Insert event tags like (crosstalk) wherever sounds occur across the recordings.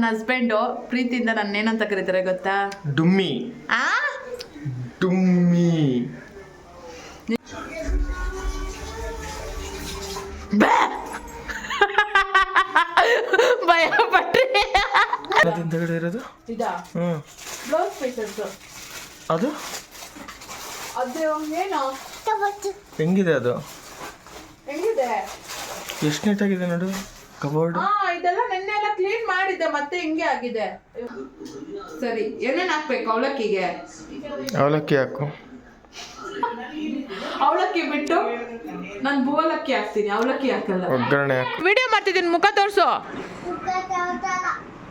ನನ್ನ ಹಸ್ಬೆಂಡು ಪ್ರೀತಿಯಿಂದ ನನ್ನ ಏನಂತ ಕರೀತಾರೆ ಗೊತ್ತಾ? ಡುಮ್ಮಿ. ಆ? ಡುಮ್ಮಿ! ಭಯ ಪಟ್ರಿ ಹಿಂದಗಡೆ ಇರೋದು? ಇದಾ? ಹ್ಞೂ ಬ್ಲೌಸ್ ಪೀಸಸ್ ಅದು? ಅದು ಏನು? ಹೆಂಗಿದೆ ಅದು? ಹೆಂಗಿದೆ? ಎಷ್ಟು ನೀಟಾಗಿದೆ ನೋಡು. ಕಬೋರ್ಡ್? ಹಾ ಇದೆಲ್ಲ ನೆನ್ನೆ ಎಲ್ಲ ಕ್ಲೀನ್ ಮಾಡಿದ್ದೆ ಮತ್ತೆ ಹಿಂಗೆ ಆಗಿದೆ. ಸರಿ ಏನೇನ್ ಹಾಕ್ಬೇಕು ಅವಲಕ್ಕಿಗೆ? ಅವಲಕ್ಕಿ ಹಾಕು. ಅವಲಕ್ಕಿ ಬಿಟ್ಟು ನಾನು ಬೋಲಕ್ಕಿ ಹಾಕ್ತೀನಿ ಅವಲಕ್ಕಿ ಹಾಕಲ್ಲ. ಒಗ್ಗರಣೆ ಹಾಕು. ವಿಡಿಯೋ ಮಾಡ್ತಿದ್ದೀನಿ ಮುಖ ತೋರಿಸು.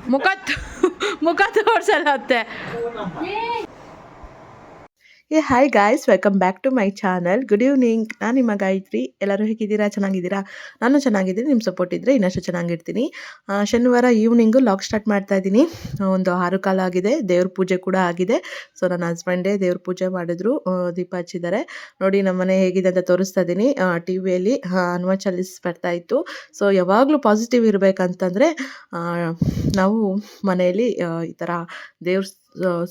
ಮುಖ ತ- ಮುಖ ತೋರ್ಸಲ್ಲ ಅತ್ತೆ. ಏ hi guys welcome back to my channel good evening ನಾನು ನಿಮ್ಮ ಗಾಯತ್ರಿ. ಎಲ್ಲರೂ ಹೇಗಿದ್ದೀರಾ? ಚೆನ್ನಾಗಿದ್ದೀರಾ? ನಾನು ಚೆನ್ನಾಗಿದ್ದೀನಿ. ನಿಮ್ಮ ಸಪೋರ್ಟ್ ಇದ್ದರೆ ಇನ್ನಷ್ಟು ಚೆನ್ನಾಗಿರ್ತೀನಿ. ಶನಿವಾರ ಈವ್ನಿಂಗು ಲಾಗ್ ಸ್ಟಾರ್ಟ್ ಮಾಡ್ತಾ ಇದ್ದೀನಿ. ಒಂದು ಆರು ಕಾಲ ಆಗಿದೆ. ದೇವ್ರ ಪೂಜೆ ಕೂಡ ಆಗಿದೆ. ಸೊ ನನ್ನ ಹಸ್ಬೆಂಡೇ ದೇವ್ರ ಪೂಜೆ ಮಾಡಿದ್ರು. ದೀಪ ಹಚ್ಚಿದ್ದಾರೆ. ನೋಡಿ, ನಮ್ಮ ಮನೆ ಹೇಗಿದೆ ಅಂತ ತೋರಿಸ್ತಾ ಇದ್ದೀನಿ. ಟಿ ವಿಯಲ್ಲಿ ಹನುಮ ಚಾಲಿಸ್ ಬರ್ತಾ ಇತ್ತು. ಸೊ ಯಾವಾಗಲೂ ಪಾಸಿಟಿವ್ ಇರಬೇಕಂತಂದರೆ ನಾವು ಮನೆಯಲ್ಲಿ ಈ ಥರ ದೇವ್ರ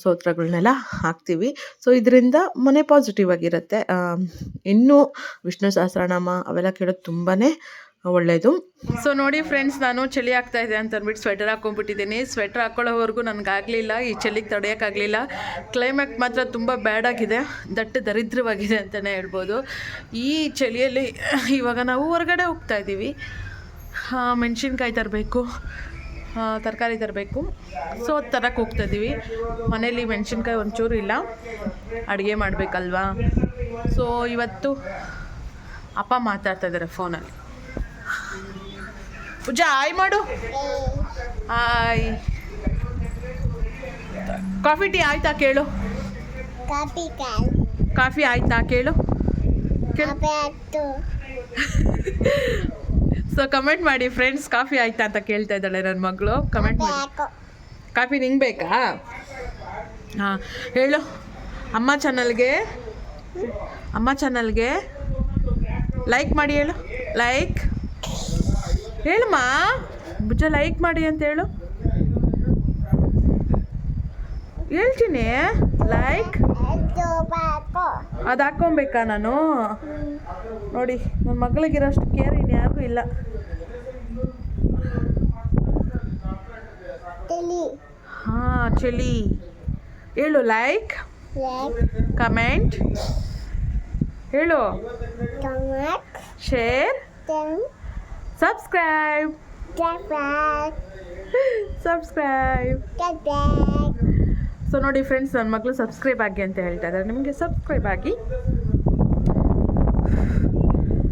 ಸ್ತೋತ್ರಗಳನ್ನೆಲ್ಲ ಹಾಕ್ತೀವಿ. ಸೊ ಇದರಿಂದ ಮನೆ ಪಾಸಿಟಿವ್ ಆಗಿರುತ್ತೆ. ಇನ್ನೂ ವಿಷ್ಣು ಸಹಸ್ರನಾಮ ಅವೆಲ್ಲ ಕೇಳೋದು ತುಂಬಾ ಒಳ್ಳೆಯದು ಸೊ ನೋಡಿ ಫ್ರೆಂಡ್ಸ್ ನಾನು ಚಳಿ ಆಗ್ತಾ ಇದೆ ಅಂತ ಅಂದ್ಬಿಟ್ಟು ಸ್ವೆಟರ್ ಹಾಕೊಂಡ್ಬಿಟ್ಟಿದ್ದೀನಿ. ಸ್ವೆಟರ್ ಹಾಕೊಳ್ಳೋವರೆಗೂ ನನಗಾಗಲಿಲ್ಲ. ಈ ಚಳಿಗೆ ತಡೆಯೋಕ್ಕಾಗಲಿಲ್ಲ ಕ್ಲೈಮೇಟ್ ಮಾತ್ರ ತುಂಬ ಬ್ಯಾಡ್ ಆಗಿದೆ. ದಟ್ಟ ದರಿದ್ರವಾಗಿದೆ ಅಂತಲೇ ಹೇಳ್ಬೋದು. ಈ ಚಳಿಯಲ್ಲಿ ಇವಾಗ ನಾವು ಹೊರಗಡೆ ಹೋಗ್ತಾ ಇದ್ದೀವಿ ಮೆಣಸಿನ್ಕಾಯಿ ತರಬೇಕು. ತರಕಾರಿ ತರಬೇಕು. ಸೊ ಅದು ತರಕ್ಕೆ ಹೋಗ್ತಾ ಇದ್ದೀವಿ ಮನೇಲಿ ಮೆಣಸಿನ್ಕಾಯಿ ಒಂಚೂರು ಇಲ್ಲ. ಅಡುಗೆ ಮಾಡಬೇಕಲ್ವಾ? ಸೊ ಇವತ್ತು ಅಪ್ಪ ಮಾತಾಡ್ತಾ ಇದ್ದಾರೆ ಫೋನಲ್ಲಿ. ಪೂಜಾ ಆಯ್ ಮಾಡು. ಆಯ್. ಕಾಫಿ ಟೀ ಆಯ್ತಾ ಕೇಳು. ಕಾಫಿ ಆಯ್ತಾ ಕೇಳು. (laughs) ಸೊ ಕಮೆಂಟ್ ಮಾಡಿ ಫ್ರೆಂಡ್ಸ್ ಕಾಫಿ ಆಯ್ತಾ ಅಂತ ಕೇಳ್ತಾ ಇದ್ದಾಳೆ ನನ್ನ ಮಗಳು. ಕಮೆಂಟ್ ಮಾಡಿ. ಕಾಫಿ ನಿಂಗೆ ಬೇಕಾ? ಹಾಂ, ಹೇಳು. ಅಮ್ಮ ಚಾನಲ್ಗೆ ಅಮ್ಮ ಚಾನಲ್ಗೆ ಲೈಕ್ ಮಾಡಿ ಹೇಳು. ಲೈಕ್ ಹೇಳಮ್ಮ, ಭುಜ ಲೈಕ್ ಮಾಡಿ ಅಂತ ಹೇಳು. ಹೇಳ್ತೀನಿ. ಲೈಕ್ ಅದು ಹಾಕ್ಕೊಬೇಕಾ ನಾನು? ನೋಡಿ ನನ್ನ ಮಗಳಿಗಿರೋಷ್ಟು ಕೇರ್ ಇನ್ಯಾರಿಗೂ ಇಲ್ಲ. ಹಾಂ ಚಳಿ ಹೇಳು ಲೈಕ್ ಕಮೆಂಟ್ ಹೇಳು. ಶೇರ್ ಸಬ್ಸ್ಕ್ರೈಬ್ ಸಬ್ಸ್ಕ್ರೈಬ್ ಸೊ ನೋಡಿ ಫ್ರೆಂಡ್ಸ್ ನನ್ನ ಮಗಳು ಸಬ್ಸ್ಕ್ರೈಬ್ ಆಗಿ ಅಂತ ಹೇಳ್ತಾ ಇದ್ದಾರೆ. ನಿಮಗೆ ಸಬ್ಸ್ಕ್ರೈಬ್ ಆಗಿ.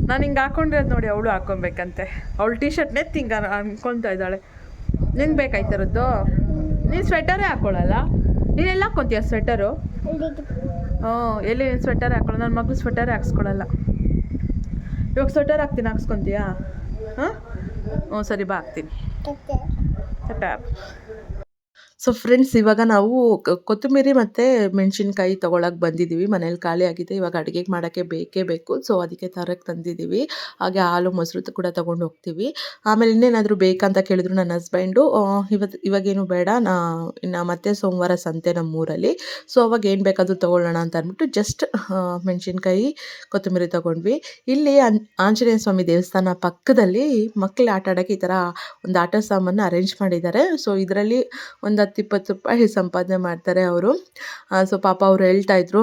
ನಾನು ಹಿಂಗೆ ಹಾಕೊಂಡಿರೋದು ನೋಡಿ ಅವಳು ಹಾಕೊಬೇಕಂತೆ. ಅವಳು ಟಿ ಶರ್ಟ್ ನೆತ್ತಿ ಹಿಂಗೆ ಅನ್ಕೊತಾ ಇದ್ದಾಳೆ. ನಿಂಗೆ ಬೇಕಾಯ್ತಿರೋದು ನೀನು ಸ್ವೆಟರೇ ಹಾಕ್ಕೊಳ್ಳಲ್ಲ ಎಲ್ಲ ಹಾಕ್ಕೊತೀಯ ಸ್ವೆಟರು ಹ್ಞೂ ಎಲ್ಲಿ ಸ್ವೆಟರ್ ಹಾಕೊಳ್ಳೋ ನನ್ನ ಮಗಳು ಸ್ವೆಟರ್ ಹಾಕ್ಸ್ಕೊಳ್ಳಲ್ಲ ಇವಾಗ ಸ್ವೆಟರ್ ಹಾಕ್ತೀನಿ ಹಾಕ್ಸ್ಕೊತೀಯಾ? ಹಾಂ ಹ್ಞೂ ಸರಿ ಬಾ ಹಾಕ್ತೀನಿ. ಸೊ ಫ್ರೆಂಡ್ಸ್ ಇವಾಗ ನಾವು ಕೊತ್ತಂಬರಿ ಮತ್ತು ಮೆಣಸಿನ್ಕಾಯಿ ತೊಗೊಳಕ್ಕೆ ಬಂದಿದ್ದೀವಿ ಮನೇಲಿ ಖಾಲಿ ಆಗಿದೆ. ಇವಾಗ ಅಡುಗೆಗೆ ಮಾಡೋಕ್ಕೆ ಬೇಕೇ ಬೇಕು. ಸೊ ಅದಕ್ಕೆ ತರಕ್ಕೆ ತಂದಿದ್ದೀವಿ ಹಾಗೆ ಹಾಲು, ಮೊಸರು ಕೂಡ ತೊಗೊಂಡು ಹೋಗ್ತೀವಿ. ಆಮೇಲೆ ಇನ್ನೇನಾದರೂ ಬೇಕಂತ ಕೇಳಿದ್ರು ನನ್ನ ಹಸ್ಬೆಂಡು ಇವತ್ತು ಇವಾಗೇನು ಬೇಡ. ನಾ ಮತ್ತೆ ಸೋಮವಾರ ಸಂತೆ ನಮ್ಮೂರಲ್ಲಿ. ಸೊ ಅವಾಗ ಏನು ಬೇಕಾದರೂ ತೊಗೊಳ್ಳೋಣ ಅಂತ ಅಂದ್ಬಿಟ್ಟು ಜಸ್ಟ್ ಮೆಣಸಿನ್ಕಾಯಿ, ಕೊತ್ತಂಬರಿ ತೊಗೊಂಡ್ವಿ. ಇಲ್ಲಿ ಆಂಜನೇಯ ಸ್ವಾಮಿ ದೇವಸ್ಥಾನ ಪಕ್ಕದಲ್ಲಿ ಮಕ್ಕಳು ಆಟ ಆಡೋಕ್ಕೆ ಈ ಥರ ಒಂದು ಆಟ ಸಾಮಾನು ಅರೇಂಜ್ ಮಾಡಿದ್ದಾರೆ. ಸೊ ಇದರಲ್ಲಿ ಒಂದು ಹತ್ತು ಇಪ್ಪತ್ತು ರೂಪಾಯಿ ಸಂಪಾದನೆ ಮಾಡ್ತಾರೆ ಅವರು. ಸೊ ಪಾಪ ಅವ್ರು ಹೇಳ್ತಾ ಇದ್ರು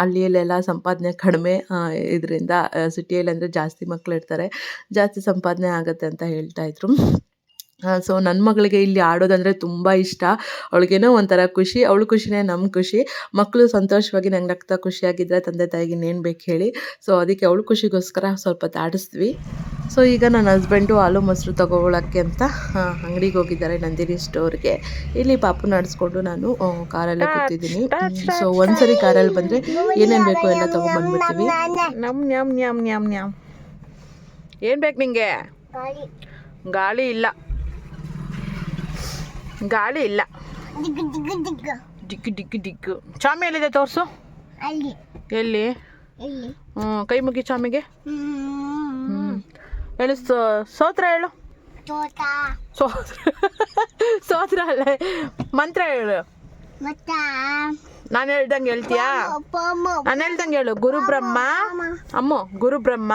ಹಳ್ಳಿಯಲ್ಲೆಲ್ಲ ಸಂಪಾದನೆ ಕಡಿಮೆ ಇದರಿಂದ ಸಿಟಿಯಲ್ಲಿ ಅಂದರೆ ಜಾಸ್ತಿ ಮಕ್ಕಳು ಇರ್ತಾರೆ, ಜಾಸ್ತಿ ಸಂಪಾದನೆ ಆಗುತ್ತೆ ಅಂತ ಹೇಳ್ತಾ ಇದ್ರು. ಸೊ ನನ್ನ ಮಗಳಿಗೆ ಇಲ್ಲಿ ಆಡೋದಂದರೆ ತುಂಬ ಇಷ್ಟ. ಅವಳಿಗೇನೋ ಒಂಥರ ಖುಷಿ ಅವಳ ಖುಷಿನೇ ನಮ್ಮ ಖುಷಿ. ಮಕ್ಕಳು ಸಂತೋಷವಾಗಿ ನಂಗೆ ರಕ್ತ ಖುಷಿಯಾಗಿದ್ದರೆ ತಂದೆ ತಾಯಿಗೆ ಇನ್ನೇನು ಬೇಕು ಹೇಳಿ. ಸೊ ಅದಕ್ಕೆ ಅವಳು ಖುಷಿಗೋಸ್ಕರ ಸ್ವಲ್ಪ ತಾಡಿಸ್ತೀವಿ ಸೊ ಈಗ ನನ್ನ ಹಸ್ಬೆಂಡು ಹಾಲು ಮೊಸರು ತಗೊಳ್ಳೋಕ್ಕೆ ಅಂತ ಅಂಗಡಿಗೆ ಹೋಗಿದ್ದಾರೆ ನಂದಿನಿ ಸ್ಟೋರ್ಗೆ ಇಲ್ಲಿ ಪಾಪು ನಡೆಸ್ಕೊಂಡು ನಾನು ಕಾರಲ್ಲಿ ಕೂತಿದ್ದೀನಿ. ಸೊ ಒಂದ್ಸರಿ ಕಾರಲ್ಲಿ ಬಂದರೆ ಏನೇನು ಬೇಕೋ ಎಲ್ಲ ತೊಗೊಂಡ್ಬಂದ್ಬಿಡ್ತೀವಿ ನಮ್ ನ್ಯಾಮ್ ನ್ಯಾಮ್ ನ್ಯಾಮ್ ನ್ಯಾಮ್ ಏನು ಬೇಕು ನಿಮಗೆ ಗಾಳಿ. ಗಾಳಿ ಇಲ್ಲ. ಗಾಳಿ ಇಲ್ಲ. ದಿಗ್ಗು ದಿಗ್ಗು ದಿಗ್ಗು. ಚಾಮಿ ಎಲ್ಲಿದೆ ತೋರಿಸು? ಎಲ್ಲಿ? ಹ್ಞೂ ಕೈ ಮುಗಿ ಚಾಮಿಗೆ. ಹೇಳು ಸೋತ್ರ ಹೇಳು. ಸೋತ್ರ. (laughs) ಸೋತ್ರ ಅಲ್ಲ. ಮಂತ್ರ ಹೇಳು. ನಾನು ಹೇಳ್ದಂಗೆ ಹೇಳ್ತೀಯಾ? ನಾನು ಹೇಳ್ದಂಗೆ ಹೇಳು. ಗುರು ಬ್ರಹ್ಮ. ಅಮ್ಮ ಗುರು ಬ್ರಹ್ಮ.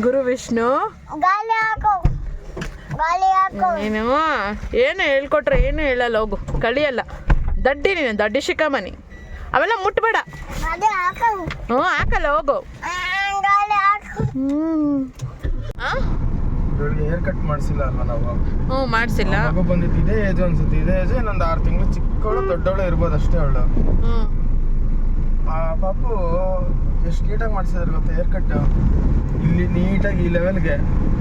ಗುರು ವಿಷ್ಣು. ನೀನು ಏನು ಹೇಳ್ಕೊಟ್ರೆ ಏನು ಹೇಳಲ್ಲ ಹೋಗು. ಕಳಿಯಲ್ಲ. ದಡ್ಡಿ ನೀನು ದಡ್ಡಿ ಶಿಕಮನಿ ಅವೆಲ್ಲ ಮುಟ್ಬೇಡ. ಹ್ಞೂ ಹಾಕಲ್ಲ ಹೋಗು. ಹೇರ್ ಕಟ್ ಮಾಡಿಸಿಲ್ಲ ಅಲ್ವಾ ನಾವು? ಹ್ಞೂ ಮಾಡಿಸಿಲ್ಲ. ಮಗು ಬಂದಿದ್ದು ಇದೇ ಏಜ್ ಅನ್ಸುತ್ತೆ ಇದೇ ಏಜ್ ಇನ್ನೊಂದು ಆರು ತಿಂಗಳು ಚಿಕ್ಕವಳು ದೊಡ್ಡವಳು ಇರ್ಬೋದು ಅಷ್ಟೇ ಅವಳು. ಹ್ಞೂ ಆ ಪಾಪು ಎಷ್ಟು ನೀಟಾಗಿ ಮಾಡಿಸಿದ್ರು ಗೊತ್ತಾ ಹೇರ್ ಕಟ್ ಇಲ್ಲಿ ನೀಟಾಗಿ ಈ ಲೆವೆಲ್ಗೆ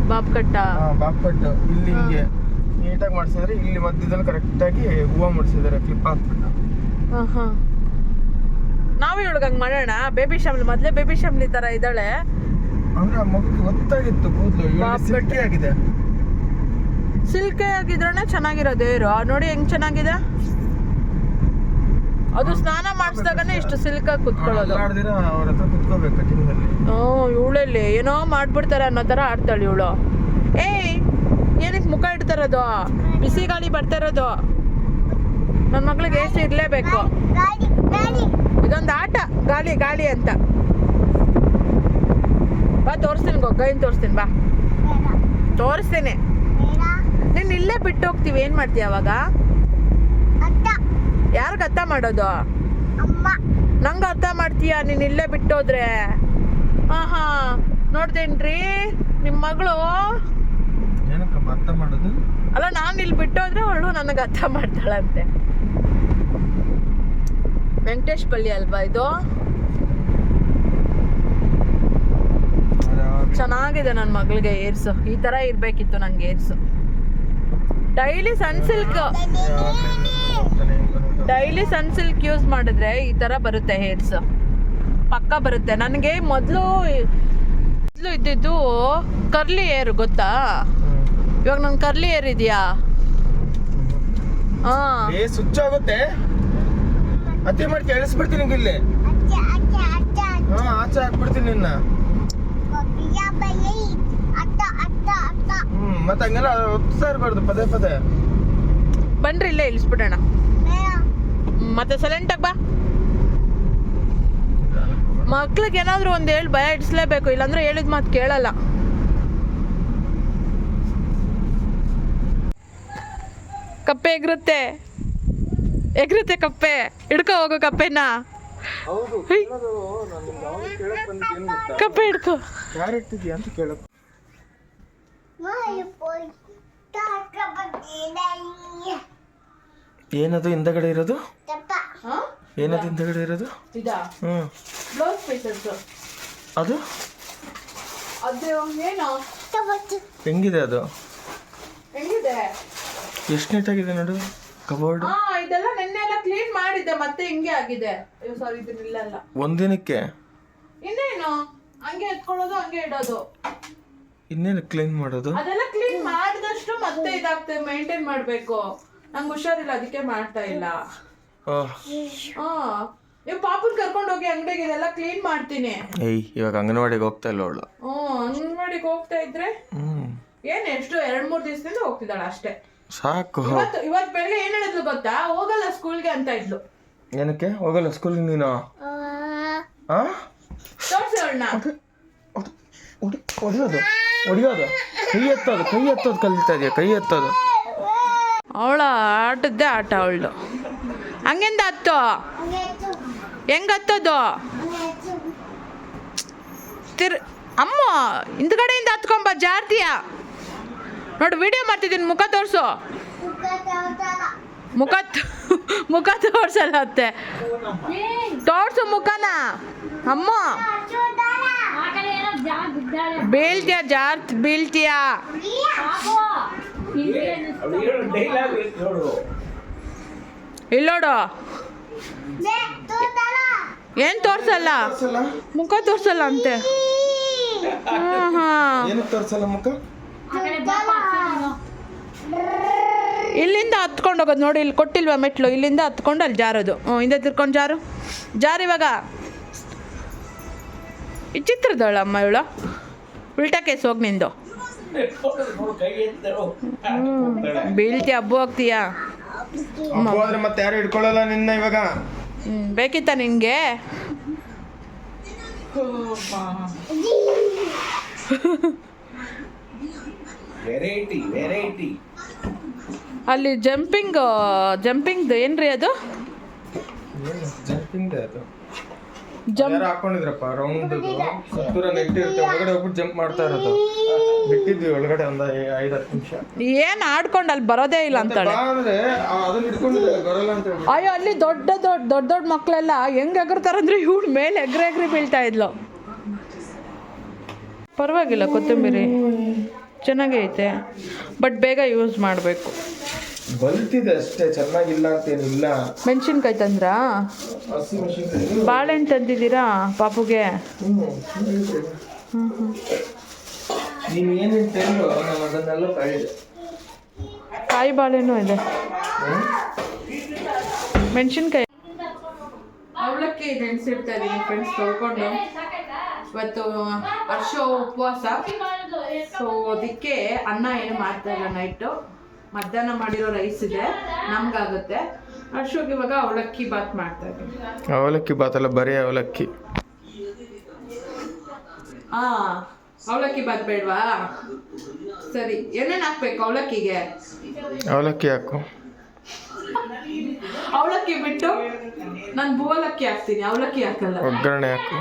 ಬಾಬ್ ಕಟ್ಟ. ಬಾಪ್ ಕಟ್ ಇಲ್ಲಿ ಹಿಂಗೆ ನೀಟಾಗಿ ಮಾಡಿಸಿದ್ರೆ. ಇಲ್ಲಿ ಮಧ್ಯದಲ್ಲಿ ಕರೆಕ್ಟಾಗಿ ಹೂವು ಮಾಡಿಸಿದ್ದಾರೆ ಕ್ಲಿಪ್ ಹಾಕ್ಬಿಟ್ಟು. ಹಾಂ ಹಾಂ. ನಾವು ಇವಳಿಗೆ ಹಂಗೆ ಮಾಡೋಣ? ಬೇಬಿ ಶಾಮ್ಲಿ ಮೊದಲೇ ಬೇಬಿ ಶಾಮ್ಲಿ ಥರ ಇದ್ದಾಳೆ. ಅಂದ್ರೆ ಆ ಮಗುಗೆ ಗೊತ್ತಾಗಿತ್ತು ಕೂದಲು. ಬಾಪ್ ಆಗಿದೆ. ಸಿಲ್ಕೆ ಆಗಿದ್ರೇ ಚೆನ್ನಾಗಿರೋದು ಏರು ನೋಡಿ ಹೆಂಗ್ ಚೆನ್ನಾಗಿದೆ. ಅದು ಸ್ನಾನ ಮಾಡಿಸಿದಾಗನೇ ಇಷ್ಟು ಕುತ್ಕೊಳ್ಳೋದು. ಕುತ್ಕೋಬೇಕು ಕಟಿಂಗಲ್ಲಿ ಹ್ಞೂ ಇವಳಲ್ಲಿ ಏನೋ ಮಾಡ್ಬಿಡ್ತಾರೆ ಅನ್ನೋ ಥರ ಆಡ್ತಾಳೆ ಇವಳು. ಏಯ್ ಏನಕ್ಕೆ ಮುಖ ಇಡ್ತಾರದು? ಬಿಸಿ ಗಾಳಿ ಬರ್ತಾ ಇರೋದು. ನನ್ನ ಮಗಳಿಗೆ ಎಷ್ಟು ಸಿ ಇರಲೇಬೇಕು. ಇದೊಂದು ಆಟ ಗಾಳಿ ಗಾಳಿ ಅಂತ. ಬಾ ತೋರಿಸ್ತೀನಿ ಗೊಗ್ಗೈನ್ ತೋರಿಸ್ತೀನಿ ಬಾ. ತೋರಿಸ್ತೀನಿ. ನೀನು ಇಲ್ಲೇ ಬಿಟ್ಟು ಹೋಗ್ತೀವಿ ಏನು ಮಾಡ್ತೀಯ ಅವಾಗ? ಅತ್ತ ಯಾರಿಗೆ ಅರ್ಥ ಮಾಡೋದು? ಅಮ್ಮ. ನಂಗೆ ಅರ್ಥ ಮಾಡ್ತೀಯ? ನೀನ್ ಇಲ್ಲೇ ಬಿಟ್ಟೋದ್ರೆ. ಹಾ ಹಾ ನೋಡ್ದೇನ್ರಿ ನಿಮ್ಮ ಮಗಳು ಅಲ್ಲ ನಾನು ಇಲ್ಲಿ ಬಿಟ್ಟೋದ್ರೆ ಅವಳು ನನಗೆ ಅರ್ಥ ಮಾಡ್ತಾಳಂತೆ. ವೆಂಕಟೇಶ್ ಪಳ್ಳಿ ಅಲ್ವಾ ಇದು? ಚೆನ್ನಾಗಿದೆ ನನ್ನ ಮಗಳಿಗೆ ಏರ್ಸು. ಈ ತರ ಇರ್ಬೇಕಿತ್ತು ನಂಗೆ hairs. Daily Sunsilk. Daily Sunsilk use ಮಾಡಿದ್ರೆ ಈ ತರ ಬರುತ್ತೆ ಹೇರ್ಸ್. ಪಕ್ಕ ಬರುತ್ತೆ. ನನಗೆ ಮೊದಲು ಮೊದಲು ಇದ್ದಿದ್ದು ಕರ್ಲಿ ಏರ್ ಗೊತ್ತಾ? ಇವಾಗ ನನ್ ಕರ್ಲಿ ಏರ್ ಇದೆಯಾ? ಹಾಂ. ಸ್ವಿಚ್ ಆಗುತ್ತೆ. ಅತಿ ಮಾಡಿ ಕೇಳಿಸ್ಬಿಡ್ತೀನಿ ನಿಂಗೆ ಇಲ್ಲಿ. ಹಾ ಆಚೆ ಹಾಕ್ಬಿಡ್ತೀನಿ ನಿನ್ನ. ಅತ್ತ ಅತ್ತ ಅತ್ತ ಹ್ಮ್ ಮತ್ತೆ ಹಂಗೆಲ್ಲ ಒತ್ತಾ ಇರಬಾರ್ದು ಪದೇ ಪದೇ. ಬನ್ರಿ ಇಲ್ಲೇ ಇಳಿಸ್ಬಿಡೋಣ. ಮತ್ತೆ ಸೈಲೆಂಟಾಗಿ ಬಾ. ಮಕ್ಳಿಗೆ ಏನಾದರೂ ಒಂದು ಹೇಳಿ ಭಯ ಇಡಿಸ್ಲೇಬೇಕು. ಇಲ್ಲಾಂದ್ರೆ ಹೇಳಿದ ಮಾತು ಕೇಳಲ್ಲ. ಕಪ್ಪೆ ಎಗ್ರುತ್ತೆ. ಎಗ್ರುತ್ತೆ ಕಪ್ಪೆ. ಹಿಡ್ಕೊ ಹೋಗು ಕಪ್ಪೆನ. ಕಪ್ಪೆ ಹಿಡ್ಕೊ. ಅಂತ ಏನದು ಹಿಂದಗಡೆ ಇರೋದು? ತಪ್ಪ ಏನದು ಹಿಂದಗಡೆ ಇರೋದು? ಇದಾ? ಹ್ಮ್. ಬ್ಲೌಸ್ ಪೀಸಸ್ ಅದು? ಅದು ಏನು? ಹೆಂಗಿದೆ ಅದು? ಹೆಂಗಿದೆ? ಎಷ್ಟು ನೀಟಾಗಿದೆ ನೋಡು ಕಬೋರ್ಡ್. ಹಾ ಇದೆಲ್ಲ ನಿನ್ನೆ ಎಲ್ಲ ಕ್ಲೀನ್ ಮಾಡಿದ್ದೆ ಮತ್ತೆ ಹಿಂಗೆ ಆಗಿದೆ. ಸಾರಿ ಇದು ನಿಲ್ಲಲ್ಲ. ಒಂದಿನಕ್ಕೆ? ಇನ್ನೇನು? ಹಂಗೆ ಎತ್ಕೊಳ್ಳೋದು ಹಂಗೆ ಇಡೋದು. ಇನ್ನೇನು ಕ್ಲೀನ್ ಮಾಡೋದು? ಅದೆಲ್ಲ ಕ್ಲೀನ್ ಮಾಡಿದಷ್ಟು ಮತ್ತೆ ಇದಾಗ್ತದೆ ಮೇಂಟೈನ್ ಮಾಡ್ಬೇಕು. ನಂಗೆ ಹುಷಾರಿಲ್ಲ ಅದಕ್ಕೆ ಮಾಡ್ತಾ ಇಲ್ಲ. ಓಹ್ ಹಾ. ನೀವು ಪಾಪನ್ ಕರ್ಕೊಂಡು ಹೋಗಿ ಅಂಗಡಿಗೆ ಇದೆಲ್ಲ ಕ್ಲೀನ್ ಮಾಡ್ತೀನಿ. ಏಯ್ ಇವಾಗ ಅಂಗನವಾಡಿಗೆ ಹೋಗ್ತಾ ಇಲ್ಲ ಅವಳು. ಹ್ಞೂ ಅಂಗನವಾಡಿಗೆ ಹೋಗ್ತಾ ಇದ್ರೆ ಹ್ಮ್. ಏನ್ ಎಷ್ಟು ಎರಡ್ ಮೂರ್ ದಿವಸದಿಂದ ಹೋಗ್ತಿದ್ದಾಳೆ ಅಷ್ಟೇ. ಸಾಕು. ಇವತ್ತು ಇವತ್ತು ಬೆಳಗ್ಗೆ ಏನ್ ಹೇಳಿದ್ಲು ಗೊತ್ತಾ? ಹೋಗಲ್ಲ ಸ್ಕೂಲ್ಗೆ ಅಂತ ಇದ್ಲು. ಏನಕ್ಕೆ? ಹೋಗಲ್ಲ ಸ್ಕೂಲಿಗೆ ನೀನು? ಆ. ತೋರ್ಸಿ ಅವಳನ್ನ ಹೊಡಿ- ಹೊಡಿ- ಹೊಡಿಯೋದು ಹೊಡಿಯೋದು. ಕೈ ಎತ್ತೋದು ಕೈ ಎತ್ತೋದು ಕಲಿತಾ ಇದೆಯಾ ಕೈ ಎತ್ತೋದು. ಅವಳ ಆಟದ್ದೇ ಆಟ ಅವಳು ಹಂಗೆಂದ ಹತ್ತು? ಹೆಂಗ ಹತ್ತೋದು ತಿರ್ ಅಮ್ಮ ಹಿಂದ್ಗಡೆಯಿಂದ ಹತ್ಕೊಂಬ ಜಾರ್ತೀಯ. ನೋಡು ವಿಡಿಯೋ ಮಾಡ್ತಿದ್ದೀನಿ ಮುಖ ತೋರಿಸು. ಮುಖ ಮುಖ ತೋರ್ಸಲ್ಲ ಅತ್ತೆ. ತೋರ್ಸು ಮುಖನ. ಅಮ್ಮ. ಬೀಳ್ತೀಯ ಜಾರ್ತ್ ಬೀಳ್ತೀಯ? ಇಲ್ಲೋಡು. ಏನ್ ತೋರ್ಸಲ್ಲ? ಮುಖ ತೋರ್ಸಲ್ಲ ಅಂತೆ. ತೋರಿಸಲ್ಲ ಮುಖ? ಇಲ್ಲಿಂದ ಹತ್ಕೊಂಡು ಹೋಗೋದು ನೋಡಿ ಇಲ್ಲಿ ಕೊಟ್ಟಿಲ್ವ ಮೆಟ್ಲು? ಇಲ್ಲಿಂದ ಹತ್ಕೊಂಡು ಅಲ್ಲಿ ಜಾರೋದು. ಹ್ಞೂ ಹಿಂದೆ ತಿರ್ಕೊಂಡು ಜಾರು. ಜಾರು ಇವಾಗ. ಈ ಚಿತ್ರದವಳ ಅಮ್ಮ ಇವಳು. ಉಲ್ಟಾ ಕೇಸ್ ಹೋಗಿ ನಿಂದು. ಬೀಳ್ತಿ ಹಬ್ಬ ಹೋಗ್ತೀಯಾ ಹೋದ್ರೆ ಮತ್ತೆ ಯಾರು ಹಿಡ್ಕೊಳ್ಳಲ್ಲ ನಿನ್ನ ಇವಾಗ? ಬೇಕಿತ್ತ ನಿನ್ಗೆ? ವೆರೈಟಿ ವೆರೈಟಿ ಅಲ್ಲಿ ಜಂಪಿಂಗ್ ಜಂಪಿಂಗ್ ಏನ್ರಿ ಅದು? ಜಂಪಿಂಗ್ ಅದು? ಜಂಪ್ ಹಾಕೊಂಡಿದ್ರಪ್ಪ ರೌಂಡ್ ಸುತ್ತೂರ ನೆಟ್ ಇರುತ್ತೆ ಒಳಗಡೆ ಹೋಗ್ಬಿಟ್ಟು ಜಂಪ್ ಮಾಡ್ತಾ ಇರೋದು. ಬಿಟ್ಟಿದ್ವಿ ಒಳಗಡೆ ಒಂದು ಐದು ಹತ್ತು ನಿಮಿಷ. ಏನ್ ಆಡ್ಕೊಂಡು ಅಲ್ಲಿ ಬರೋದೇ ಇಲ್ಲ ಅಂತಾಳೆ. ಅಂದ್ರೆ ಅದನ್ನ ಹಿಡ್ಕೊಂಡಿದ್ದಾರೆ ಬರಲ್ಲ ಅಂತ ಹೇಳ್ಬಿಟ್ಟು. ಅಯ್ಯೋ ಅಲ್ಲಿ ದೊಡ್ಡ ದೊಡ್ಡ ದೊಡ್ಡ ದೊಡ್ಡ ಮಕ್ಕಳೆಲ್ಲ ಹೆಂಗ್ ಎಗರ್ತಾರಂದ್ರೆ ಇವಳು ಮೇಲೆ ಎಗ್ರೆ ಎಗ್ರಿ ಬೀಳ್ತಾ ಇದ್ಲು. ಪರವಾಗಿಲ್ಲ ಕೊತ್ತಂಬರಿ. ಚೆನ್ನಾಗೈತೆ ಬಟ್ ಬೇಗ ಯೂಸ್ ಮಾಡಬೇಕು. ಬಲ್ತಿದೆ ಅಷ್ಟೇ ಚೆನ್ನಾಗಿಲ್ಲ ಅಂತೇನಿಲ್ಲ. ಮೆಣಸಿನ್ಕಾಯಿ ತಂದ್ರಾ? ಹಸಿ ಮೆಣಸಿನ್ಕಾಯಿ. ಬಾಳೆಹಣ್ಣು ತಂದಿದ್ದೀರಾ ಪಾಪುಗೆ? ನೀನು ಏನೇನು ತೆಗೆದು ನಾನು ಅದನ್ನೆಲ್ಲ ತಗೊಂಡೆ ಕಾಯಿ ಬಾಳೆನು ಇದೆ. ಮೆಣಸಿನ್ಕಾಯಿ? ಅವಲಕ್ಕಿ ನೆನೆಸಿಡ್ತಾ ಇದ್ದೀನಿ ಫ್ರೆಂಡ್ಸ್ ತೊಳ್ಕೊಂಡು. ಇವತ್ತು ವರ್ಷ ಉಪವಾಸ. ಸೊ ಅದಕ್ಕೆ ಅನ್ನ ಏನು ಮಾಡ್ತಾ ಇಲ್ಲ ನೈಟು ಮಧ್ಯಾಹ್ನ ಮಾಡಿರೋ ರೈಸ್ ಇದೆ ನಮ್ಗಾಗುತ್ತೆ. ಅಶೋಕ್ ಇವಾಗ ಅವಲಕ್ಕಿ ಬಾತ್ ಮಾಡ್ತಾ ಇದ್ದೀನಿ. ಅವಲಕ್ಕಿ ಬಾತ್ ಅಲ್ಲ ಬರೀ ಅವಲಕ್ಕಿ. ಆ ಅವಲಕ್ಕಿ ಬಾತ್ ಬೇಡವಾ? ಸರಿ ಏನೇನು ಹಾಕ್ಬೇಕು ಅವಲಕ್ಕಿಗೆ? ಅವಲಕ್ಕಿ ಹಾಕು. ಅವಲಕ್ಕಿ ಬಿಟ್ಟು ನಾನು ಭೂವಲಕ್ಕಿ ಹಾಕ್ತೀನಿ ಅವಲಕ್ಕಿ ಹಾಕಲ್ಲ. ಒಗ್ಗರಣೆ ಹಾಕು.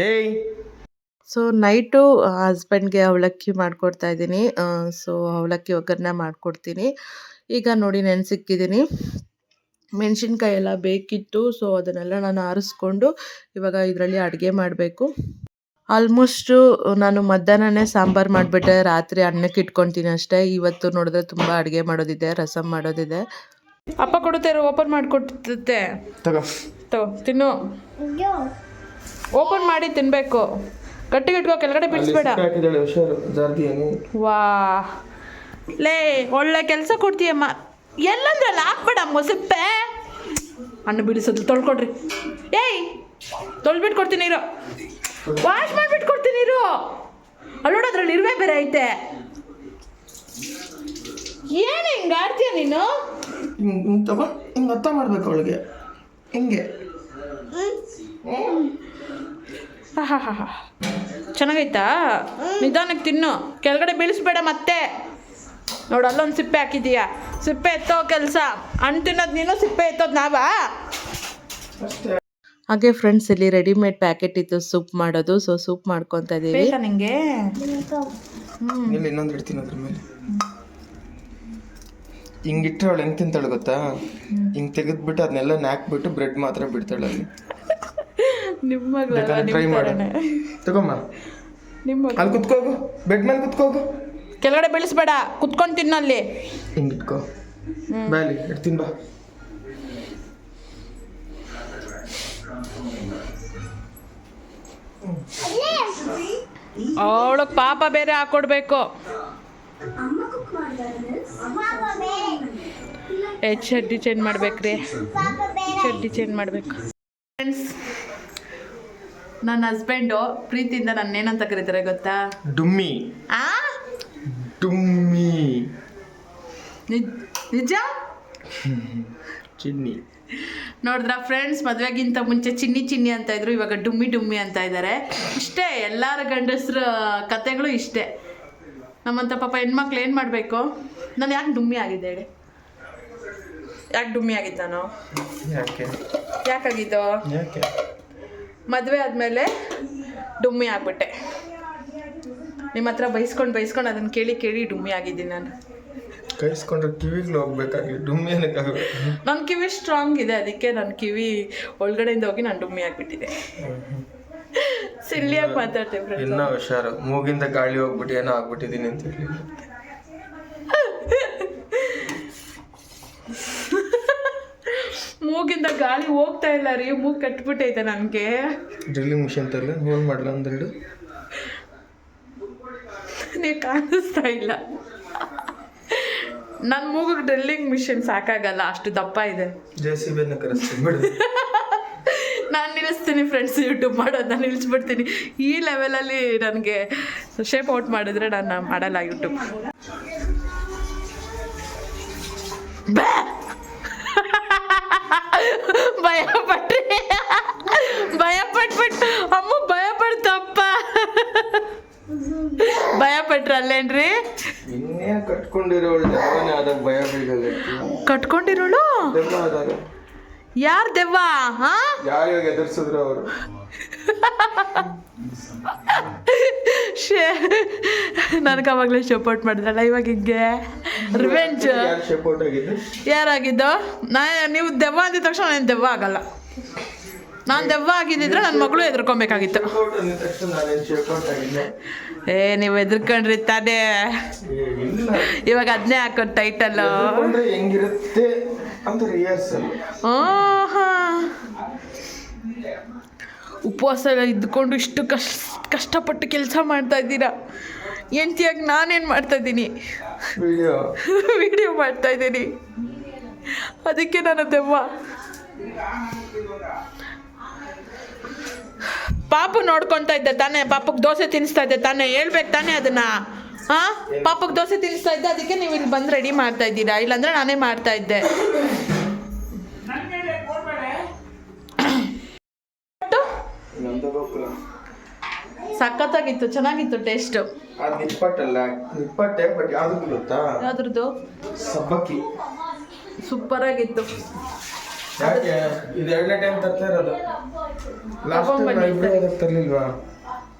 ಏಯ್! ಸೊ ನೈಟು ಹಸ್ಬೆಂಡ್ಗೆ ಅವಲಕ್ಕಿ ಮಾಡಿಕೊಡ್ತಾ ಇದ್ದೀನಿ. ಸೊ ಅವಲಕ್ಕಿ ಒಗ್ಗರಣೆ ಮಾಡಿಕೊಡ್ತೀನಿ. ಈಗ ನೋಡಿ ನೆನೆಸಿಕ್ಕಿದ್ದೀನಿ. ಮೆಣಸಿನ್ಕಾಯಿ ಎಲ್ಲ ಬೇಕಿತ್ತು ಸೊ ಅದನ್ನೆಲ್ಲ ನಾನು ಆರಿಸ್ಕೊಂಡು ಇವಾಗ ಇದರಲ್ಲಿ ಅಡುಗೆ ಮಾಡಬೇಕು. ಆಲ್ಮೋಸ್ಟು ನಾನು ಮಧ್ಯಾಹ್ನನೇ ಸಾಂಬಾರು ಮಾಡಿಬಿಟ್ಟೆ ರಾತ್ರಿ ಅನ್ನಕ್ಕೆ ಇಟ್ಕೊತೀನಿ ಅಷ್ಟೇ. ಇವತ್ತು ನೋಡಿದ್ರೆ ತುಂಬ ಅಡುಗೆ ಮಾಡೋದಿದೆ ರಸಂ ಮಾಡೋದಿದೆ. ಅಪ್ಪ ಕೊಡುತ್ತೆ ಓಪನ್ ಮಾಡಿಕೊಡ್ತೈತೆ. ತಗೋ. ತಗೋ ತಿನ್ನು. ಓಪನ್ ಮಾಡಿ ತಿನ್ನಬೇಕು ಗಟ್ಟಿಗೆ ಇಟ್ಕೋ ಕೆಳಗಡೆ ಬಿಡಿಸ್ಬೇಡ. ಹಾಕಿದ್ದಾಳೆ ಹುಷಾರು ವಾ. ಲೇ ಒಳ್ಳೆ ಕೆಲಸ ಕೊಡ್ತೀಯಮ್ಮ. ಎಲ್ಲಂದ್ರೆ ಹಾಕ್ಬೇಡ ಮೊಸಪ್ಪೆ ಹಣ್ಣು ಬಿಡಿಸೋದು ತೊಳ್ಕೊಡ್ರಿ. ಏಯ್ ತೊಳ್ಬಿಟ್ಟು ಕೊಡ್ತೀನಿ ಇರು. ವಾಶ್ ಮಾಡ್ಬಿಟ್ಟು ಕೊಡ್ತೀನಿ ಇರು. ಅಲ್ಲೋಡ ಅದ್ರಲ್ಲಿ ಇರುವೆ ಬೇರೆ ಐತೆ. ಏನು ಹಿಂಗೆ ಆಡ್ತೀಯ ನೀನು? ಹಿಂಗೆ ಮಾಡಬೇಕು ತಗೋ. ಹಿಂಗೆ ಅರ್ಥ ಮಾಡ್ಬೇಕು ಅವಳಿಗೆ. ಹಿಂಗೆ. ಆಹಾಹಾಹಾ. ಚೆನ್ನಾಗೈತಾ? ನಿಧಾನಕ್ಕೆ ತಿನ್ನು. ಕೆಳಗಡೆ ಬೀಳಿಸ್ಬೇಡ ಮತ್ತೆ. ನೋಡು ಅಲ್ಲೊಂದು ಸಿಪ್ಪೆ ಹಾಕಿದೀಯಾ. ಸಿಪ್ಪೆ ಎತ್ತೋ ಕೆಲಸ. ಹಣ್ಣು ತಿನ್ನೋದು ನೀನು ಸಿಪ್ಪೆ ಎತ್ತೋದು ನಾವಾ? ಹಾಗೆ ಫ್ರೆಂಡ್ಸ್ ಇಲ್ಲಿ ರೆಡಿಮೇಡ್ ಪ್ಯಾಕೆಟ್ ಇತ್ತು. ಸೂಪ್ ಮಾಡೋದು. ಸೊ ಸೂಪ್ ಮಾಡ್ಕೊತಾ ಇದೀವಿ. ನಿಂಗೆ? ಇಲ್ಲಿ ಇನ್ನೊಂದು ಇಡ್ತೀನಿ ಅದ್ರ ಮೇಲೆ. ಹಿಂಗಿಟ್ರೆ ಅವಳು ಹೆಂಗೆ ತಿಂತಾಳೆ ಗೊತ್ತಾ? ಹಿಂಗೆ ತೆಗೆದ್ಬಿಟ್ಟು ಅದನ್ನೆಲ್ಲ ನಾಕ್ಬಿಟ್ಟು ಬ್ರೆಡ್ ಮಾತ್ರ ಬಿಡ್ತಾಳೆ ಅಲ್ಲಿ. ನಿಮ್ಮ ಟ್ರೈ ಮಾಡು. ನಿಮ್ಮ ಅಲ್ಲಿ ಕುತ್ಕೋಗು ಬೆಡ್ ಮೇಲೆ ಕುತ್ಕೋಗು. ಕೆಳಗಡೆ ಬೆಳೆಸ್ಬೇಡ ಕುತ್ಕೊಂಡು ತಿನ್ನಲ್ಲಿ ಹಿಂಗೆ ಇಟ್ಕೋ. ಬಾಲಿ ಇಡ್ತೀನಿ ಬಾ ಅವಳಗ್ ಪಾಪ ಬೇರೆ ಹಾಕೊಡ್ಬೇಕು. ಏ ಚಡ್ಡಿ ಚೇಂಜ್ ಮಾಡ್ಬೇಕ್ರಿ. ಚಡ್ಡಿ ಚೇಂಜ್ ಮಾಡ್ಬೇಕು. ಫ್ರೆಂಡ್ಸ್ ನನ್ನ ಹಸ್ಬೆಂಡು ಪ್ರೀತಿಯಿಂದ ನನ್ನ ಏನಂತ ಕರೀತಾರೆ ಗೊತ್ತಾ? ಡುಮ್ಮಿ. ಆ? ಡುಮ್ಮಿ. ನಿಜ ನಿಜ? ಚಿನ್ನಿ. ನೋಡಿದ್ರ ಫ್ರೆಂಡ್ಸ್ ಮದುವೆಗಿಂತ ಮುಂಚೆ ಚಿನ್ನಿ ಚಿನ್ನಿ ಅಂತ ಇದ್ರು ಇವಾಗ ಡುಮ್ಮಿ ಡುಮ್ಮಿ ಅಂತ ಇದ್ದಾರೆ ಇಷ್ಟೇ ಎಲ್ಲರ ಗಂಡಸ್ರ ಕತೆಗಳು ಇಷ್ಟೇ. ನಮ್ಮಂತ ಪಾಪ ಹೆಣ್ಮಕ್ಳು ಏನು ಮಾಡಬೇಕು? ನಾನು ಯಾಕೆ ಡುಮ್ಮಿ ಆಗಿದ್ದೆ ಹೇಳಿ? ಯಾಕೆ ಡುಮ್ಮಿ ಆಗಿದ್ದ ನಾನು? ಯಾಕೆ? ಯಾಕಾಗಿದ್ದು? ಯಾಕೆ? ಮದುವೆ ಆದಮೇಲೆ ಡುಮ್ಮಿ ಆಗ್ಬಿಟ್ಟೆ. ನಿಮ್ಮ ಹತ್ರ ಬೈಸ್ಕೊಂಡು ಬೈಸ್ಕೊಂಡು ಅದನ್ನು ಕೇಳಿ ಕೇಳಿ ಡುಮ್ಮಿ ಆಗಿದ್ದೀನಿ ನಾನು. ಕೈಸ್ಕೊಂಡ್ರೆ ಕಿವಿಗಳು ಹೋಗ್ಬೇಕಾಗಿ ಡುಮ್ಮಿ ನನ್ನ ಕಿವಿ ಸ್ಟ್ರಾಂಗ್ ಇದೆ ಅದಕ್ಕೆ ನನ್ನ ಕಿವಿ ಒಳಗಡೆಯಿಂದ ಹೋಗಿ ನಾನು ಡುಮ್ಮಿ ಆಗಿಬಿಟ್ಟಿದೆ. ಸಿಲ್ಲಿಯಾಗಿ ಮಾತಾಡ್ತೀವಿ ಇನ್ನ ಹುಷಾರು. ಮೂಗಿಂದ ಗಾಳಿ ಹೋಗ್ಬಿಟ್ಟು ಏನೋ ಆಗ್ಬಿಟ್ಟಿದ್ದೀನಿ ಅಂತ ಹೇಳಿ (laughs) ಮೂಗಿಂದ ಗಾಳಿ ಹೋಗ್ತಾ ಇಲ್ಲ ರೀ ಮೂಗು ಕಟ್ಬಿಟ್ಟೈತೆ ನನಗೆ. ಡ್ರಿಲ್ಲಿಂಗ್ ಮಿಷನ್ ತರಲಿ ಹೋಲ್ ಮಾಡಲ ಒಂದೆರಡು ನೀ ಕಾಣಿಸ್ತಾ ಇಲ್ಲ. ನನ್ನ ಮೂಗಿಗೆ ಡ್ರಿಲ್ಲಿಂಗ್ ಮಿಷಿನ್ ಸಾಕಾಗಲ್ಲ ಅಷ್ಟು ದಪ್ಪ ಇದೆ. ಜೆ ಸಿ ಬಿನ ಕರೆಸ್ತೀನಿ ಬಿಡು. (laughs) ನಾನು ನಿಲ್ಲಿಸ್ತೀನಿ ಫ್ರೆಂಡ್ಸ್ ಯೂಟ್ಯೂಬ್ ಮಾಡೋದು ನಾನು ನಿಲ್ಲಿಸ್ಬಿಡ್ತೀನಿ ಈ ಲೆವೆಲಲ್ಲಿ ನನಗೆ ಶೇಪ್ ಔಟ್ ಮಾಡಿದ್ರೆ ನಾನು ಮಾಡಲ್ಲ ಯೂಟ್ಯೂಬ್ ಬಾ ಭಯ ಪಟ್ರಿ ಭಯ ಪಟ್ಬಿಟ್ಟು ಅಮ್ಮ ಭಯ ಪಡ್ತಪ್ಪ ಭಯ ಪಟ್ರ ಅಲ್ಲೇನ್ರಿ ಕಟ್ಕೊಂಡಿರೋಳು? ಭಯ ಕಟ್ಕೊಂಡಿರೋಳು ಯಾರ್ ದೆವ್ವ ಹಾ? ಯಾರ್ಯಾಗ ಎದುರಿಸಿದ್ರು ಅವರು? ಶೇ ನನಗೆ ಅವಾಗಲೇ ಸಪೋರ್ಟ್ ಮಾಡಿದ್ರಲ್ಲ ಇವಾಗ ಹಿಂಗೆ? ರಿವೆಂಜ್ ಯಾರಾಗಿದ್ದು? ನಾ ನೀವು ದೆವ್ವ ಅಂದಿದ ತಕ್ಷಣ ನಾನು ದೆವ್ವ ಆಗಲ್ಲ. ನಾನು ದೆವ್ವ ಆಗಿದ್ದಿದ್ರೆ ನನ್ನ ಮಗಳು ಎದ್ರಕೊಬೇಕಾಗಿತ್ತು. ಏ ನೀವು ಎದ್ರಕೊಂಡ್ರಿ ತಾನೇ. ಇವಾಗ ಅದನ್ನೇ ಹಾಕೋದು ಟೈಟಲ್ಲು ಹ್ಞೂ ಉಪವಾಸ ಎಲ್ಲ ಇದ್ಕೊಂಡು ಇಷ್ಟು ಕಷ್ಟ ಕಷ್ಟಪಟ್ಟು ಕೆಲಸ ಮಾಡ್ತಾ ಇದ್ದೀರಾ? ಎಂತಿಯಾಗಿ ನಾನೇನು ಮಾಡ್ತಾ ಇದ್ದೀನಿ? ವಿಡಿಯೋ ವಿಡಿಯೋ (laughs) ಮಾಡ್ತಾ ಇದ್ದೀನಿ. ಅದಕ್ಕೆ ನಾನು ದೆವ್ವ. ಪಾಪ ನೋಡ್ಕೊತಾ ಇದ್ದೆ ತಾನೇ ಪಾಪಕ್ಕೆ ದೋಸೆ ತಿನ್ನಿಸ್ತಾ ಇದ್ದೆ ತಾನೇ ಹೇಳ್ಬೇಕು ತಾನೇ ಅದನ್ನ. ಹಾಂ ಪಾಪಕ್ಕೆ ದೋಸೆ ತಿನ್ನಿಸ್ತಾ ಇದ್ದೆ ಅದಕ್ಕೆ ನೀವು ಇಲ್ಲಿ ಬಂದು ರೆಡಿ ಮಾಡ್ತಾ ಇದ್ದೀರಾ? ಇಲ್ಲಾಂದ್ರೆ ನಾನೇ ಮಾಡ್ತಾ ಇದ್ದೆ. ಸಖತ್ತಾಗಿತ್ತು ಚೆನ್ನಾಗಿತ್ತು ಟೇಸ್ಟ್ ಅದು ನಿಪ್ಪಟ್ಟಲ್ಲ ನಿಪ್ಪಟ್ಟೆ ಬಟ್ ಯಾವ್ದು ಗೊತ್ತಾ? ಯಾವ್ದ್ರದ್ದು? ಸಬ್ಬಕ್ಕಿ. ಸೂಪರಾಗಿತ್ತು ಯಾಕೆ? ಇದು ಎರಡನೇ ಟೈಮ್ ತರ್ತಾ ಇರೋದು. ಲಾಸ್ಟ್ ಟೈಮ್ ತಗೊಂಡ್ಬನ್ನಿ ತರ್ಲಿಲ್ವಾ?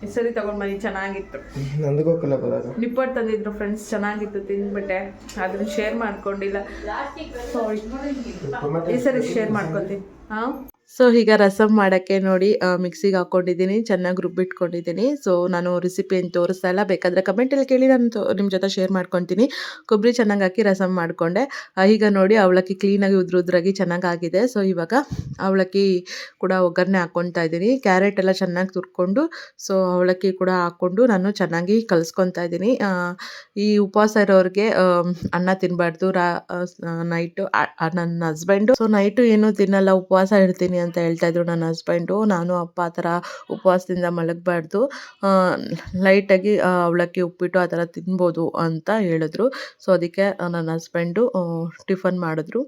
ಈ ಸರಿ ತಗೊಂಡ್ ಬನ್ನಿ ಚೆನ್ನಾಗಿತ್ತು. ನಂದು ನಿಪ್ಪಟ್ ಬರೋದು. ನಿಪ್ಪಟ್ಟು ತಂದಿದ್ರು ಫ್ರೆಂಡ್ಸ್ ಚೆನ್ನಾಗಿತ್ತು ತಿಂದ್ಬಿಟ್ಟೆ. ಅದನ್ನ ಶೇರ್ ಮಾಡ್ಕೊಂಡಿಲ್ಲ. ಸಾರಿ ಈ ಸರಿ ಶೇರ್ ಮಾಡ್ಕೊತೀನಿ. ಹಾಂ? ಸೊ ಈಗ ರಸಮ್ ಮಾಡೋಕ್ಕೆ ನೋಡಿ ಮಿಕ್ಸಿಗೆ ಹಾಕ್ಕೊಂಡಿದ್ದೀನಿ, ಚೆನ್ನಾಗಿ ರುಬ್ಬಿಟ್ಕೊಂಡಿದ್ದೀನಿ. ಸೊ ನಾನು ರೆಸಿಪಿ ಏನು ತೋರಿಸ್ತಾ ಇಲ್ಲ. ಬೇಕಾದರೆ ಕಮೆಂಟಲ್ಲಿ ಕೇಳಿ ನಾನು ನಿಮ್ಮ ಜೊತೆ ಶೇರ್ ಮಾಡ್ಕೊತೀನಿ. ಕೊಬ್ಬರಿ ಚೆನ್ನಾಗಿ ಹಾಕಿ ರಸಮ್ ಮಾಡಿಕೊಂಡೆ. ಈಗ ನೋಡಿ, ಅವಲಕ್ಕಿ ಕ್ಲೀನಾಗಿ ಉದ್ರುದ್ರಾಗಿ ಚೆನ್ನಾಗಾಗಿದೆ ಸೊ ಇವಾಗ ಅವಳಕ್ಕಿ ಕೂಡ ಒಗ್ಗರಣೆ ಹಾಕ್ಕೊತಾ ಇದ್ದೀನಿ. ಕ್ಯಾರೆಟ್ ಎಲ್ಲ ಚೆನ್ನಾಗಿ ತುರ್ಕೊಂಡು ಸೊ ಅವಲಕ್ಕಿ ಕೂಡ ಹಾಕ್ಕೊಂಡು ನಾನು ಚೆನ್ನಾಗಿ ಕಲಿಸ್ಕೊತಾ ಇದ್ದೀನಿ. ಈ ಉಪವಾಸ ಇರೋರಿಗೆ ಅನ್ನ ತಿನ್ನಬಾರ್ದು ರಾ ನೈಟು ನನ್ನ ಹಸ್ಬೆಂಡು ಸೊ ನೈಟು ಏನೂ ತಿನ್ನಲ್ಲ, ಉಪವಾಸ ಇರ್ತೀನಿ. ಅಂತ ಹೇಳ್ತಾ ಇದ್ರು ನನ್ನ ಹಸ್ಬೆಂಡು ನಾನು ಅಪ್ಪ ಆ ಥರ ಉಪವಾಸದಿಂದ ಮಲಗಬಾರ್ದು. ಲೈಟಾಗಿ ಅವಲಕ್ಕಿ ಉಪ್ಪಿಟ್ಟು ಆ ಥರ ತಿನ್ಬೋದು ಅಂತ ಹೇಳಿದ್ರು. ಸೊ ಅದಕ್ಕೆ ನನ್ನ ಹಸ್ಬೆಂಡು ಟಿಫನ್ ಮಾಡಿದ್ರು.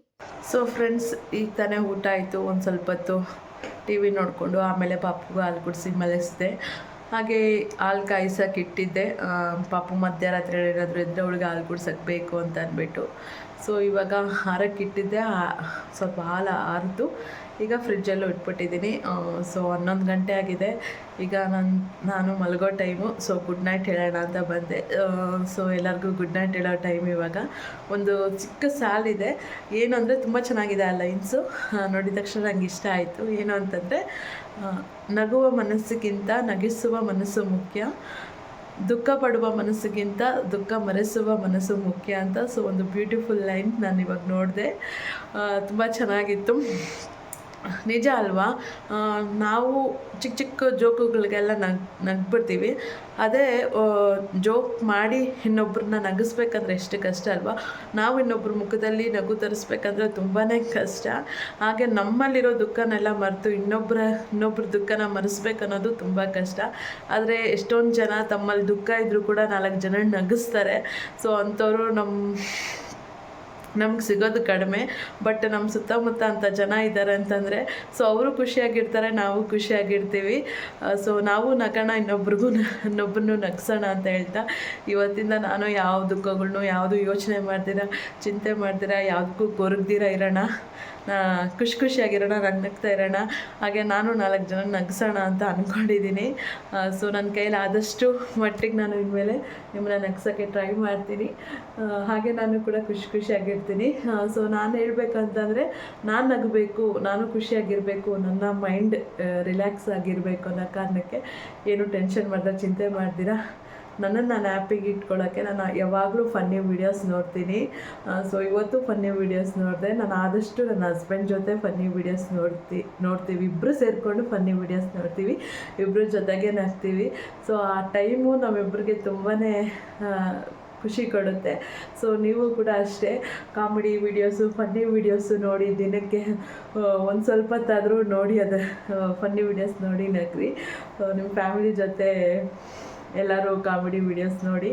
ಸೊ ಫ್ರೆಂಡ್ಸ್ ಈಗ ತಾನೇ ಊಟ ಆಯಿತು. ಒಂದು ಸ್ವಲ್ಪ ಹೊತ್ತು ಟಿ ವಿ ನೋಡಿಕೊಂಡು, ಆಮೇಲೆ ಪಾಪುಗೂ ಹಾಲು ಕುಡಿಸಿ ಮಲಗಿಸಿದೆ. ಹಾಗೆ ಹಾಲು ಕಾಯಿಸೋಕೆ ಇಟ್ಟಿದ್ದೆ. ಪಾಪ ಮಧ್ಯರಾತ್ರಿ ಏನಾದರೂ ಇದ್ದರೆ ಅವಳಿಗೆ ಹಾಲು ಕುಡ್ಸೋಕೆ ಬೇಕು ಅಂತ ಅಂದ್ಬಿಟ್ಟು ಸೊ ಇವಾಗ ಹಾರಕ್ಕೆ ಇಟ್ಟಿದ್ದೆ. ಸ್ವಲ್ಪ ಹಾಲು ಆರಿತು ಈಗ ಫ್ರಿಜ್ಜಲ್ಲೂ ಇಟ್ಬಿಟ್ಟಿದ್ದೀನಿ ಸೊ ಹನ್ನೊಂದು ಗಂಟೆ ಆಗಿದೆ. ಈಗ ನಾನು ನಾನು ಮಲಗೋ ಟೈಮು. ಸೊ ಗುಡ್ ನೈಟ್ ಹೇಳೋಣ ಅಂತ ಬಂದೆ. ಸೊ ಎಲ್ಲರಿಗೂ ಗುಡ್ ನೈಟ್ ಹೇಳೋ ಟೈಮ್ ಇವಾಗ. ಒಂದು ಚಿಕ್ಕ ಸಾಲಿದೆ ಏನು ಅಂದರೆ ತುಂಬ ಚೆನ್ನಾಗಿದೆ ಆ ಲೈನ್ಸು. ನೋಡಿದ ತಕ್ಷಣ ನಂಗೆ ಇಷ್ಟ ಆಯಿತು. ಏನು ಅಂತಂದರೆ ನಗುವ ಮನಸ್ಸಿಗಿಂತ ನಗಿಸುವ ಮನಸ್ಸು ಮುಖ್ಯ. ದುಃಖ ಪಡುವ ಮನಸ್ಸಿಗಿಂತ ದುಃಖ ಮರೆಸುವ ಮನಸ್ಸು ಮುಖ್ಯ ಅಂತ. ಸೊ ಒಂದು ಬ್ಯೂಟಿಫುಲ್ ಲೈನ್ ನಾನು ಇವಾಗ ನೋಡಿದೆ ತುಂಬ ಚೆನ್ನಾಗಿತ್ತು. ನಿಜ ಅಲ್ವಾ? ನಾವು ಚಿಕ್ಕ ಚಿಕ್ಕ ಜೋಕುಗಳಿಗೆಲ್ಲ ನಗ್, ನಗ್ಬಿಡ್ತೀವಿ. ಅದೇ ಜೋಕ್ ಮಾಡಿ ಇನ್ನೊಬ್ಬರನ್ನ ನಗಿಸ್ಬೇಕಂದ್ರೆ ಎಷ್ಟು ಕಷ್ಟ ಅಲ್ವಾ? ನಾವು ಇನ್ನೊಬ್ಬರ ಮುಖದಲ್ಲಿ ನಗು ತರಿಸ್ಬೇಕಂದ್ರೆ ತುಂಬಾ ಕಷ್ಟ. ಹಾಗೆ ನಮ್ಮಲ್ಲಿರೋ ದುಃಖನೆಲ್ಲ ಮರೆತು ಇನ್ನೊಬ್ಬರ ಇನ್ನೊಬ್ಬರ ದುಃಖನ ಮರೆಸ್ಬೇಕನ್ನೋದು ತುಂಬ ಕಷ್ಟ. ಆದರೆ ಎಷ್ಟೊಂದು ಜನ ತಮ್ಮಲ್ಲಿ ದುಃಖ ಇದ್ದರೂ ಕೂಡ ನಾಲ್ಕು ಜನ ನಗಿಸ್ತಾರೆ. ಸೊ ಅಂಥವ್ರು ನಮ್ಮ ನಮ್ಗೆ ಸಿಗೋದು ಕಡಿಮೆ ಬಟ್ ನಮ್ಮ ಸುತ್ತಮುತ್ತ ಅಂಥ ಜನ ಇದ್ದಾರೆ ಅಂತಂದರೆ ಸೊ ಅವರು ಖುಷಿಯಾಗಿರ್ತಾರೆ, ನಾವು ಖುಷಿಯಾಗಿರ್ತೀವಿ. ಸೊ ನಾವು ನಗೋಣ ಇನ್ನೊಬ್ರಿಗೂ ಇನ್ನೊಬ್ಬರನ್ನು ನಗ್ಸೋಣ ಅಂತ ಹೇಳ್ತಾ, ಇವತ್ತಿಂದ ನಾನು ಯಾವ ದುಃಖಗಳ್ನು, ಯಾವುದು ಯೋಚನೆ ಮಾಡ್ದಿರ ಚಿಂತೆ ಮಾಡ್ದಿರ ಯಾವುದಕ್ಕೂ ಕೊರಗ್ದಿರ ಇರೋಣ ಖುಷಿ ಖುಷಿಯಾಗಿರೋಣ ನಗ್ನಗ್ತಾ ಇರೋಣ, ಹಾಗೆ ನಾನು ನಾಲ್ಕು ಜನ ನಗ್ಸೋಣ ಅಂತ ಅಂದ್ಕೊಂಡಿದ್ದೀನಿ ಸೊ ನನ್ನ ಕೈಯಲ್ಲಿ ಆದಷ್ಟು ಮಟ್ಟಿಗೆ ನಾನು ಇನ್ಮೇಲೆ ನಿಮ್ಮನ್ನ ನಗ್ಸೋಕ್ಕೆ ಟ್ರೈ ಮಾಡ್ತೀನಿ. ಹಾಗೆ ನಾನು ಕೂಡ ಖುಷಿ ಖುಷಿಯಾಗಿರ್ತೀನಿ ಸೊ ನಾನು ಹೇಳ್ಬೇಕಂತಂದರೆ ನಾನು ನಗಬೇಕು, ನಾನು ಖುಷಿಯಾಗಿರಬೇಕು, ನನ್ನ ಮೈಂಡ್ ರಿಲ್ಯಾಕ್ಸ್ ಆಗಿರಬೇಕು ಅನ್ನೋ ಕಾರಣಕ್ಕೆ ಏನು ಟೆನ್ಷನ್ ಮಾಡ್ದೆ, ಚಿಂತೆ ಮಾಡ್ದಿರ? ನನ್ನನ್ನು ನಾನು ಆ್ಯಪಿಗೆ ಇಟ್ಕೊಳ್ಳೋಕ್ಕೆ ನಾನು ಯಾವಾಗಲೂ ಫನ್ನಿ ವೀಡಿಯೋಸ್ ನೋಡ್ತೀನಿ. ಸೊ ಇವತ್ತು ಫನ್ನಿ ವೀಡಿಯೋಸ್ ನೋಡಿದೆ. ನಾನು ಆದಷ್ಟು ನನ್ನ ಹಸ್ಬೆಂಡ್ ಜೊತೆ ಫನ್ನಿ ವೀಡಿಯೋಸ್ ನೋಡ್ತಿ, ನೋಡ್ತೀವಿ. ಇಬ್ಬರು ಸೇರಿಕೊಂಡು ಫನ್ನಿ ವೀಡಿಯೋಸ್ ನೋಡ್ತೀವಿ. ಇಬ್ಬರು ಜೊತೆಗೆ ನಗ್ತೀವಿ. ಸೊ ಆ ಟೈಮು ನಮ್ಮಿಬ್ಬರಿಗೆ ತುಂಬಾ ಖುಷಿ ಕೊಡುತ್ತೆ. ಸೊ ನೀವು ಕೂಡ ಅಷ್ಟೇ ಕಾಮಿಡಿ ವೀಡಿಯೋಸು ಫನ್ನಿ ವೀಡಿಯೋಸು ನೋಡಿ ದಿನಕ್ಕೆ ಒಂದು ಸ್ವಲ್ಪ ಹೊತ್ತಾದರೂ ನೋಡಿ ಅದು ಫನ್ನಿ ವೀಡಿಯೋಸ್ ನೋಡಿ ನಗ್ರಿ. ನಿಮ್ಮ ಫ್ಯಾಮಿಲಿ ಜೊತೆ ಎಲ್ಲರೂ ಕಾಮಿಡಿ ವಿಡಿಯೋಸ್ ನೋಡಿ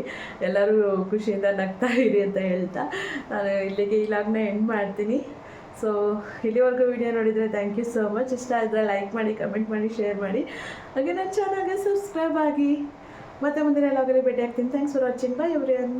ಎಲ್ಲರೂ ಖುಷಿಯಿಂದ ನಗ್ತಾ ಇರಿ ಅಂತ ಹೇಳ್ತಾ, ನಾನು ಇಲ್ಲಿಗೆ ಈ ಲಾಗ್ನ ಎಂಡ್ ಮಾಡ್ತೀನಿ. ಸೊ ಇಲ್ಲಿವರೆಗೂ ವಿಡಿಯೋ ನೋಡಿದರೆ ಥ್ಯಾಂಕ್ ಯು ಸೋ ಮಚ್ ಇಷ್ಟ ಆದರೆ ಲೈಕ್ ಮಾಡಿ ಕಮೆಂಟ್ ಮಾಡಿ ಶೇರ್ ಮಾಡಿ. ಹಾಗೆ ನನ್ನ ಚಾನಲ್ಗೆ ಸಬ್ಸ್ಕ್ರೈಬ್ ಆಗಿ. ಮತ್ತೆ ಮುಂದಿನ ಲಾಗಲ್ಲಿ ಭೇಟಿ ಆಗ್ತೀನಿ thanks for watching bye everyone